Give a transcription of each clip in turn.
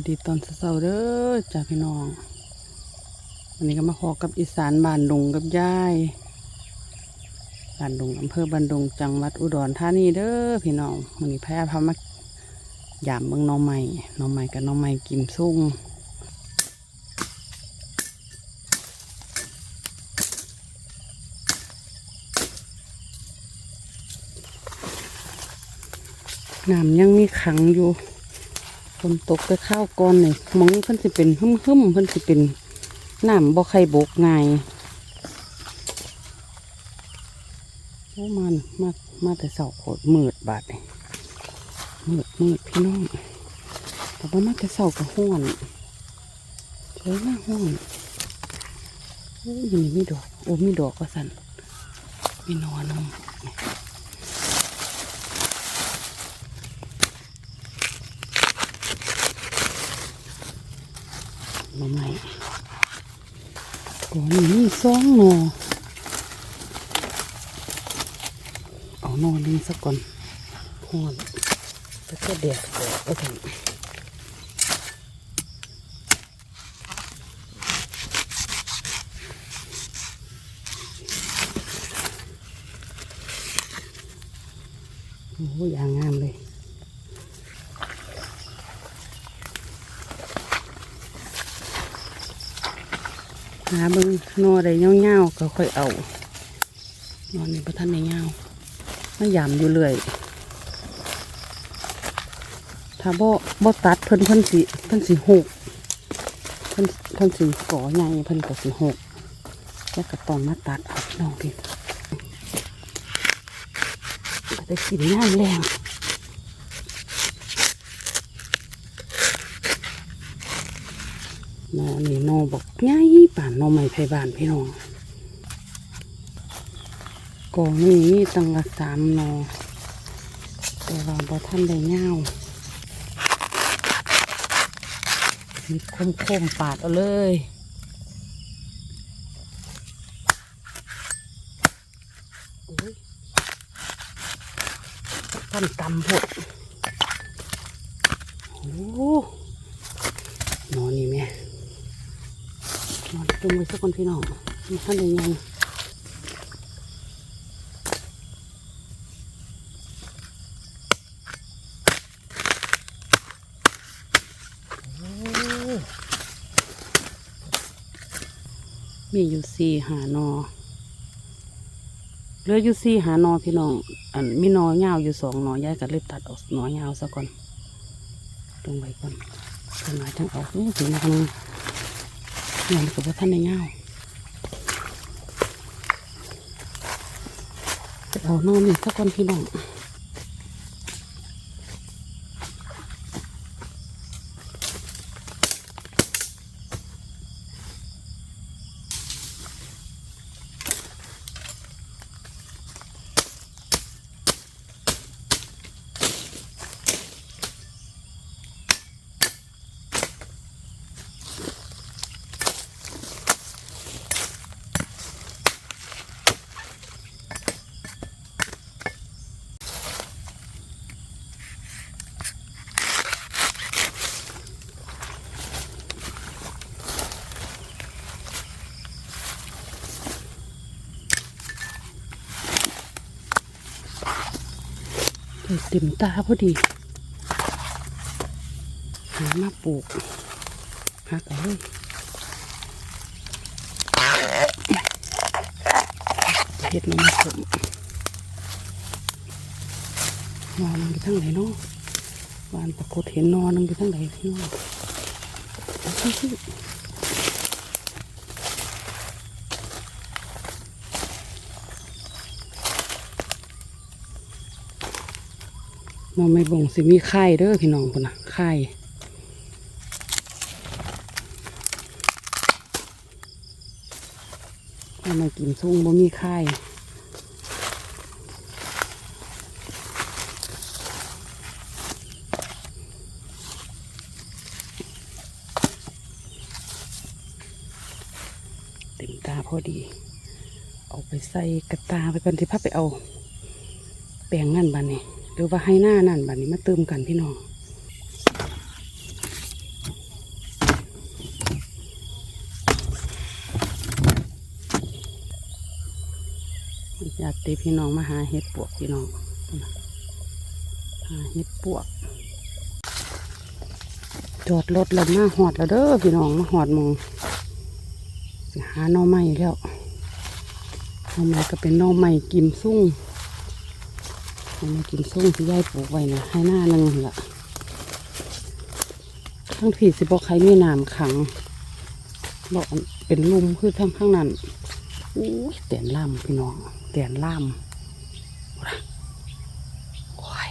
สวัสดีตอนเช้าเด้อจ้าพี่น้องวันนี้ก็มาพอกับอีสานบ้านดงกับยายบ้านดงอำเภอบ้านดงจังหวัดอุดรธานีเด้อพี่น้องวันนี้พายพามายามเมืองน้องใหม่น้องใหม่กับน้องใหม่กิมซุ่งน้ำยังมีขังอยู่ ฝนตกไปข้าวก่อนนี่มองนี่เพิ่นสิเป็นหึมหึมเพิ่นสิเป็นน้ำบ่ไข่บกง่ายโอ้มันมามาแต่เสาโคตรมืดบาดนี่มืดมืดพี่น้องแต่ว่ามาแต่เสาก็ห้วนเลยมาห้วนโอ้ยนี่มีดอกโอ้มีดอกก็สั่นมีนอนำมาใหม่ก่อนนี้สองหน่อเอานอหนึงสักก่อนห่อนแล้วก็แดดออกก็ถึงโอ้ยอย่างงามเลย หาเบิ่งนอได้เงาๆก็ค่อยเอานอนนี่พระท่านได้เงาไม่ยามอยู่เลยถ้าบ่บ่ตัดเพิ่นเพิ่นสิเพิ่นสิหกเพิ่นเพิ่นสิก่อใหญ่เพิ่นก็สิหกแล้วก็ต้องมาตัดเอาน้องพี่ก็ได้กินน้ำแรง นอนี่นอบอกง่ายป่านนอใหม่ไผ่บานพี่น้องกองนี่มีตั้งละสามนอแต่ว่าบ่ท่านได้เงามีคมคมๆปาดเอาเลยโอ้ยท่านตำพดโอ้นอนี่แม่ นอน จุงไว้สักคนพี่น้องมีท่านใดยังมีอยู่สี่หานอเหลืออยู่สี่หานอพี่น้อง อันมีนอยาอยู่สองนอยายก็เลยตัดออกนอยาซะก่อนลงไปก่อนขนาดจังออกนี่ถึงนะนึง เงินกับว่าท่านในเงาจะเอานอนอีกสักคนพี่น้อง เต็มตาพอดี หามาปลูกหักเอาเลยเห็ดมันสมนอนไปทั้งไหนเนาะวานปรากฏเห็นนอนมันไปทั้งไหนพี่น้อง เอาเข้าสินไม่บ่งสิมีไข่เด้อพี่น้องคนนะไข่เอามากินซุ่งบ่มีไข่เต็มตาพอดี เอาไปใส่กระตาไปก่อนที่พับไปเอา แปลงนั่นบ้านนี้ รือว่าให้หน้านั่นแบบนี้มาเติมกันพี่น้องอยากตีพี่น้องมาหาเห็ดปวกพี่น้องหาเห็ดปวกจอดรถแล้วมาหอดแล้วเด้อพี่น้องมาหอดมองหาหน่อไม้แล้วหน่อไม้ก็เป็นหน่อไม้กิมซุ่ง หน่อไม้กิมซุ่งที่ยายปลูกไว้นะให้หน้าหนึงนั่นละทั้งผีสิบอกใครมีน้ำขังบอกเป็นลุมคือทั้งข้างนั้นอู้ยแตนล่ำพี่น้องแตนล่ำโอ้ย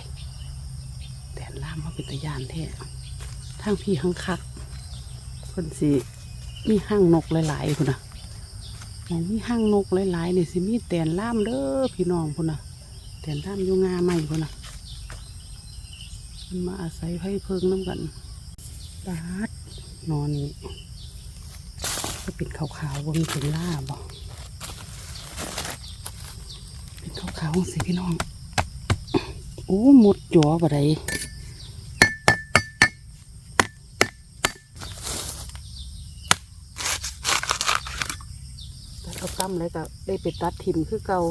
แตนล่ำมาเป็นตะยานแท้ทางพี่ข้างคักคนสิมีห้างนกหลายๆพุ่นะมีห้างนกหลายๆเนี่ยสิมีแตนล่ามเด้อพี่น้องพุ่นนะ แตนล่ามอยู่งาใหม่พุ่นนะมันมาอาศัยไผ่เพิงน้ำกันปาดนอนนี่ก็เป็นขาวๆว่ามีเป็นล่าบ่เป็นขาวๆสิพี่น้อง โอ้หมดจัวบ่ได้ตัดเอาตั้มแล้วก็ได้ไปตัดทิมคือเก่า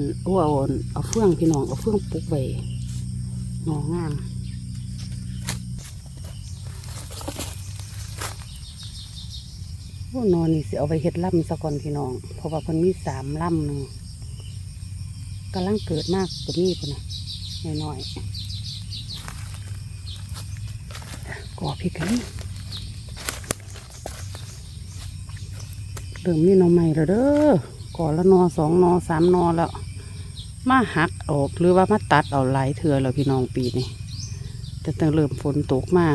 นเอาเอาเอาเฟื่องพี่น้องเอาเฟื่องปุกไว้งองามนอนนี่สิเอาไปเฮ็ดล่ำซะก่อนพี่น้อง เพราะว่ามันมีสามล่ำหนึ่งกำลังเกิดมากกว่านี้พุ่นนะน้อยๆก่อพริกกันนี่เริ่มมีหนองใหม่แล้วเด้อ ก่อละหนอสองนอสามนอแล้วมาหักออกหรือว่ามาตัดเอาหลายเถื่อแล้วพี่น้องปีนี้แต่ตั้งเริ่มฝนตกมา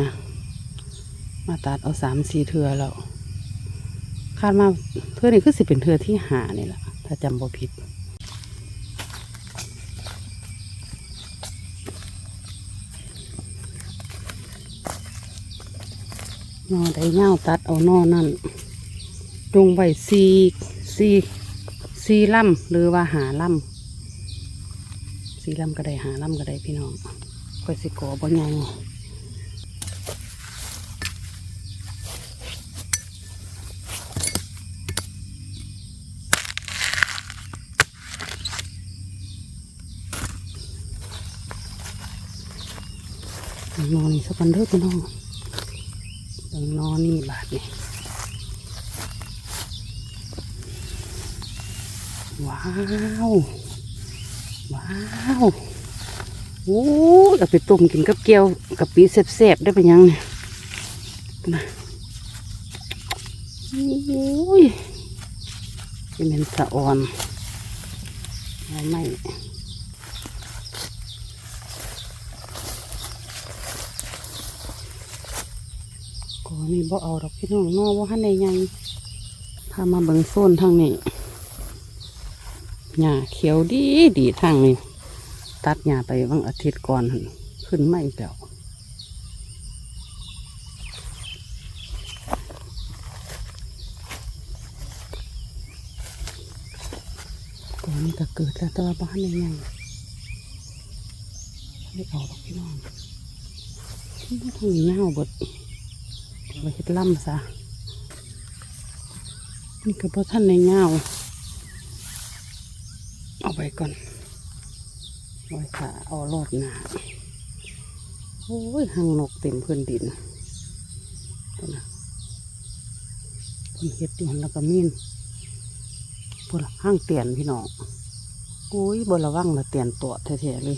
มาตัดเอาสามสี่เถื่อแล้วคาดมาเทือนี่คือสิเป็นเทือที่หานี่แหละถ้าจำบ่ผิดนอได้เง่าตัดเอานอนั่นจงไว้ซีซี ซีล่ำหรือว่าหาล่ำซีล่ำก็ได้หาล่ำก็ได้พี่น้องก็สิกอบ่ใหญ่นอนสักันเด้อพี่น้องเบิ่งนอนนี่บาทนี่ ว้าว ว้าวโอ้เอาไปต้มกินกับเกี๊ยวกับปีแซ่บๆได้เป็นยังเนี่ยนะโอ้ยจะเป็นสะอ่อนเอาไม่ก็นี่บ่เอาดอกพี่น้องนอว่าหันในยังพามาเบิ่งโซนทางนี้ หญ้าเขียวดีดีทางนี้ตัดหญ้าไปวันอาทิตย์ก่อนขึ้นไม่แล้วก่อนนี้ก็เกิดแล้วต่ว่าบ้านยังไม่เอาดอกพี่น้องทางนี้เน่าบดเอาไปเฮ็ดล่ำซะนี่ก็พอท่านในเงา ไปก่อนเอาไว้ขาเอารอดหนาโอ้ยหางนกเต็มพื้นดินนะเพิ่นเฮ็ดอยู่หันแล้วก็มีนพุ่นห้างเตียนพี่น้องโอ้ยบระวังละเตียนตัวแท้ๆเลย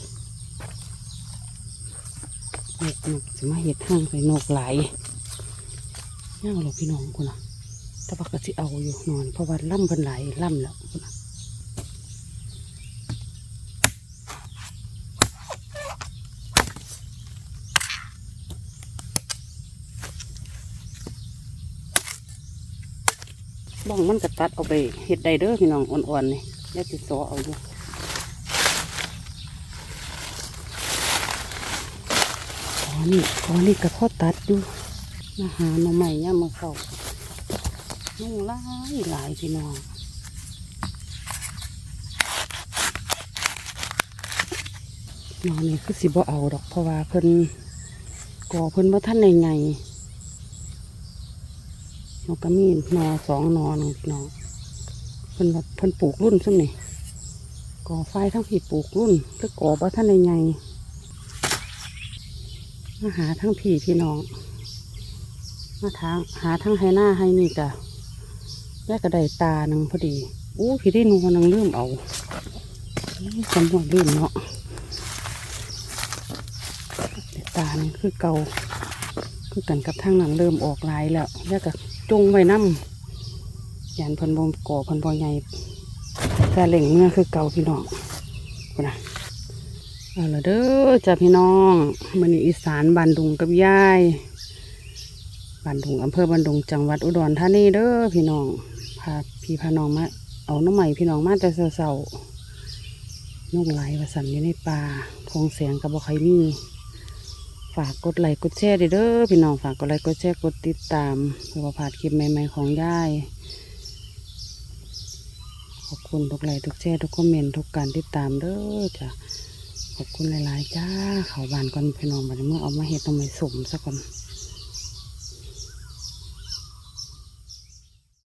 นกนกสิมาเฮ็ดห้างใส่นกไหลายย่างหรอพี่น้องคุณนะแต่ว่าก็สิเอาอยู่นอนเพราะว่าล่ำเป็นไหลล่ำแล้วคุณนะ บ้องมันก็ตัดเอาไปเห็ดใดเด้อพี่น้องอ่อนๆนี่แล้วติดซอเอาอยู่ขอนี่ขอนี่กระพอตัดอยู่มาหาหน่อใหม่ย่ามาเข้านุ่งลายหลายพี่น้องนอนนี่คือสิบ่เอาดอกเพราะว่าเพิ่นก่อเพิ่นว่าท่านในไง นกก็มีนอสองนอหนึ่งพี่น้องเพิ่นเพิ่นปลูกรุ่นซุ่มนี่ก่อไฟทั้งผีปลูกรุ่นก็ก่อบ่ทันในไงมาหาทั้งผีพี่น้อง มาทางหาทั้งไฮหน้าไฮนี่กะแยกกระไดตาหนึ่งพอดีอู้พี่ได้นัวนังลืมเอาอู้สมบูรณ์ลืมเนาะตาหนึ่งคือเก่าคือกันกับทางนั้นเริ่มออกลายแล้วแยกกะ จงไว้น้ำยันพันบมก่อพันบอใหญ่แต่เหล่งเมื่อคือเก่าพี่น้องคนนะเอาละเด้อจ้าพี่น้องมันอีสานบานดุงกับยายบ้านดุงอำเภอบ้านดุงจังหวัดอุดรธานีเด้อพี่น้องพาพี่พาน้องมาเอาน้ำใหม่พี่น้องมาแต่เสาๆนุ่งไหลวาสันอยู่ในป่าทงเสียงกับบ่ใครมี ฝากกดไลค์กดแชร์ด้วยเด้อพี่น้องฝากกดไลค์กดแชร์กดติดตามเพื่อบ่พลานคลิปใหม่ ๆ ของยาย ขอบคุณทุกไลค์ทุกแชร์ทุกคอมเมนต์ทุกการติดตามเด้อจ้ะขอบคุณหลายๆจ้าเขาบานก่อนพี่น้องบัดนี้เมื่อเอามาเห็ดทำไมสมซะก่อน